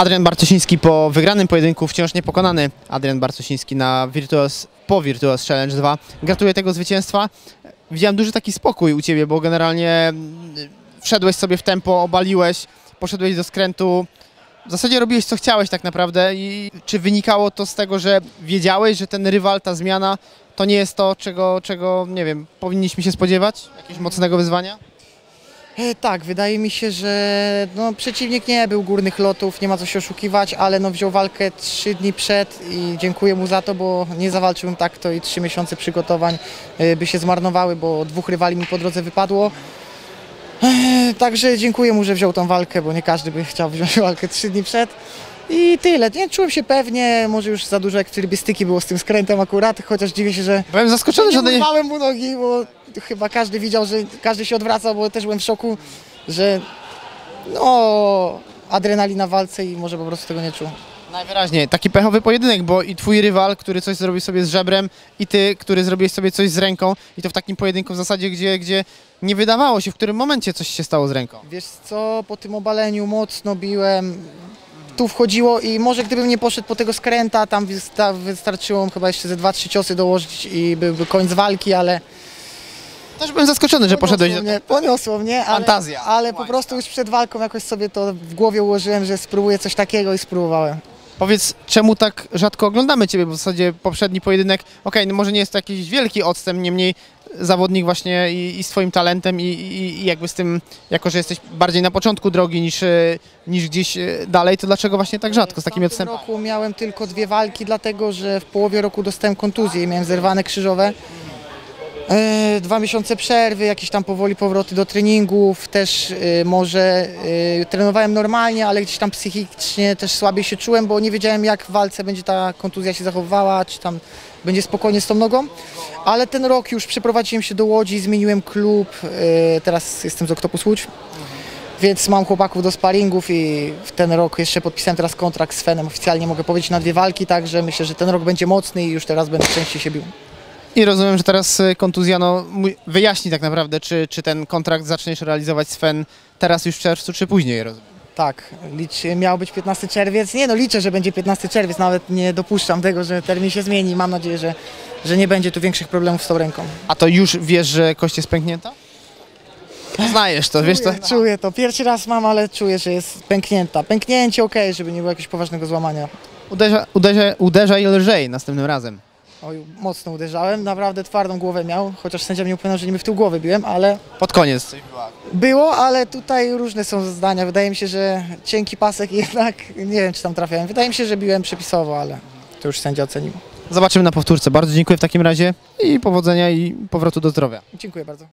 Adrian Bartosiński po wygranym pojedynku, wciąż niepokonany Adrian Bartosiński na Virtuos, po Virtuos Challenge 2. Gratuluję tego zwycięstwa. Widziałem duży taki spokój u Ciebie, bo generalnie mm, wszedłeś sobie w tempo, obaliłeś, poszedłeś do skrętu. W zasadzie robiłeś co chciałeś tak naprawdę i czy wynikało to z tego, że wiedziałeś, że ten rywal, ta zmiana to nie jest to, czego, czego nie wiem, powinniśmy się spodziewać? Jakiegoś mocnego wyzwania? E, Tak, wydaje mi się, że no, przeciwnik nie był górnych lotów, nie ma co się oszukiwać, ale no, wziął walkę trzy dni przed i dziękuję mu za to, bo nie zawalczyłbym tak, to i trzy miesiące przygotowań e, by się zmarnowały, bo dwóch rywali mi po drodze wypadło. E, Także dziękuję mu, że wziął tą walkę, bo nie każdy by chciał wziąć walkę trzy dni przed. I tyle. Nie czułem się pewnie, może już za dużo ekstrybistyki było z tym skrętem akurat, chociaż dziwię się, że Byłem zaskoczony, że... nie- urwałem mu nogi, bo chyba każdy widział, że każdy się odwracał, bo też byłem w szoku, że no adrenalina w walce i może po prostu tego nie czuł. Najwyraźniej, taki pechowy pojedynek, bo i twój rywal, który coś zrobił sobie z żebrem, i ty, który zrobiłeś sobie coś z ręką, i to w takim pojedynku w zasadzie, gdzie, gdzie nie wydawało się, w którym momencie coś się stało z ręką. Wiesz co, po tym obaleniu mocno biłem, tu wchodziło i może gdybym nie poszedł po tego skręta, tam wysta- wystarczyło chyba jeszcze ze dwa, trzy ciosy dołożyć i byłby koniec walki, ale Też byłem zaskoczony, że poszedłeś mnie, poniosło mnie ale, Fantazja. ale po prostu już przed walką jakoś sobie to w głowie ułożyłem, że spróbuję coś takiego i spróbowałem. Powiedz, czemu tak rzadko oglądamy Ciebie, bo w zasadzie poprzedni pojedynek, okej, no może nie jest to jakiś wielki odstęp, niemniej zawodnik właśnie i, i z Twoim talentem i, i, i jakby z tym, jako że jesteś bardziej na początku drogi niż, e, niż gdzieś e, dalej, to dlaczego właśnie tak rzadko z takimi W tamtym odstępami? roku miałem tylko dwie walki, dlatego że w połowie roku dostałem kontuzję i miałem zerwane krzyżowe. E, Dwa miesiące przerwy, jakieś tam powoli powroty do treningów, też e, może e, trenowałem normalnie, ale gdzieś tam psychicznie też słabiej się czułem, bo nie wiedziałem jak w walce będzie ta kontuzja się zachowywała, czy tam będzie spokojnie z tą nogą. Ale ten rok już przeprowadziłem się do Łodzi, zmieniłem klub, teraz jestem z Octopus Łódź. Więc mam chłopaków do sparingów i w ten rok jeszcze podpisałem teraz kontrakt z Fenem. Oficjalnie mogę powiedzieć na dwie walki, także myślę, że ten rok będzie mocny i już teraz będę częściej się bił. I rozumiem, że teraz e, kontuzja no, mój- wyjaśni tak naprawdę, czy, czy ten kontrakt zaczniesz realizować z FEN teraz już w czerwcu, czy później, rozumiem. Tak, licz, miał być 15 czerwiec. Nie no, liczę, że będzie 15 czerwiec, nawet nie dopuszczam tego, że termin się zmieni. Mam nadzieję, że, że nie będzie tu większych problemów z tą ręką. A to już wiesz, że kość jest pęknięta? Znajesz to, wiesz? Czuję, czuję to. Pierwszy raz mam, ale czuję, że jest pęknięta. Pęknięcie ok, żeby nie było jakiegoś poważnego złamania. Uderza, uderza, uderzaj lżej następnym razem. Oj, mocno uderzałem, naprawdę twardą głowę miał, chociaż sędzia mnie upewniał, że nie w tył głowy biłem, ale Pod koniec coś była. Było, ale tutaj różne są zdania. Wydaje mi się, że cienki pasek jednak, nie wiem czy tam trafiałem. Wydaje mi się, że biłem przepisowo, ale to już sędzia ocenił. Zobaczymy na powtórce. Bardzo dziękuję w takim razie i powodzenia i powrotu do zdrowia. Dziękuję bardzo.